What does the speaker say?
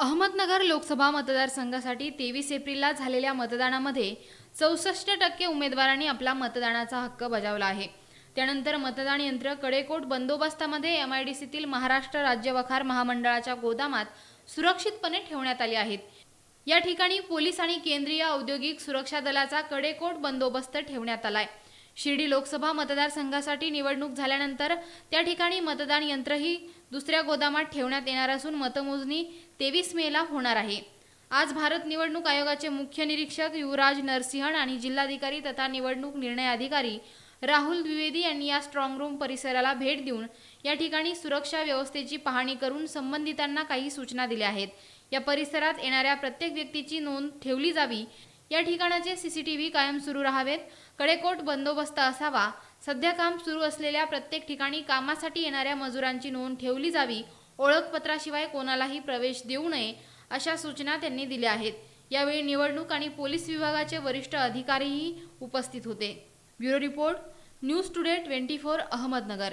अहमदनगर लोकसभा मतदारसंघासाठी तेवीस एप्रिलला झालेल्या मतदानामध्ये चौसष्ट टक्के उमेदवारांनी आपला मतदानाचा हक्क बजावला आहे. त्यानंतर मतदान यंत्र कडेकोट बंदोबस्तामध्ये एम आय डी सीतील महाराष्ट्र राज्य वखार महामंडळाच्या गोदामात सुरक्षितपणे ठेवण्यात आले आहेत. या ठिकाणी पोलीस आणि केंद्रीय औद्योगिक सुरक्षा दलाचा कडेकोट बंदोबस्त ठेवण्यात आलाय. शिर्डी लोकसभा मतदारसंघासाठी निवडणूक झाल्यानंतर त्या ठिकाणी मतदान यंत्रही दुसऱ्या गोदामात ठेवण्यात येणार असून मतमोजणी तेवीस मेला होणार आहे. आज भारत निवडणूक आयोगाचे मुख्य निरीक्षक युवराज नरसिंहन आणि जिल्हाधिकारी तथा निवडणूक निर्णय अधिकारी राहुल द्विवेदी यांनी या स्ट्रॉंग रूम परिसराला भेट देऊन या ठिकाणी सुरक्षा व्यवस्थेची पाहणी करून संबंधितांना काही सूचना दिल्या आहेत. या परिसरात येणाऱ्या प्रत्येक व्यक्तीची नोंद ठेवली जावी या ठिकाणाचे सीसीटीव्ही कायम सुरू राहावेत. कडेकोट बंदोबस्त असावा. सध्या काम सुरू असलेल्या प्रत्येक ठिकाणी कामासाठी येणाऱ्या मजुरांची नोंद ठेवली जावी. ओळखपत्राशिवाय कोणालाही प्रवेश देऊ नये अशा सूचना त्यांनी दिल्या आहेत. यावेळी निवडणूक आणि पोलीस विभागाचे वरिष्ठ अधिकारीही उपस्थित होते. Bureau report news today twenty four Ahmednagar.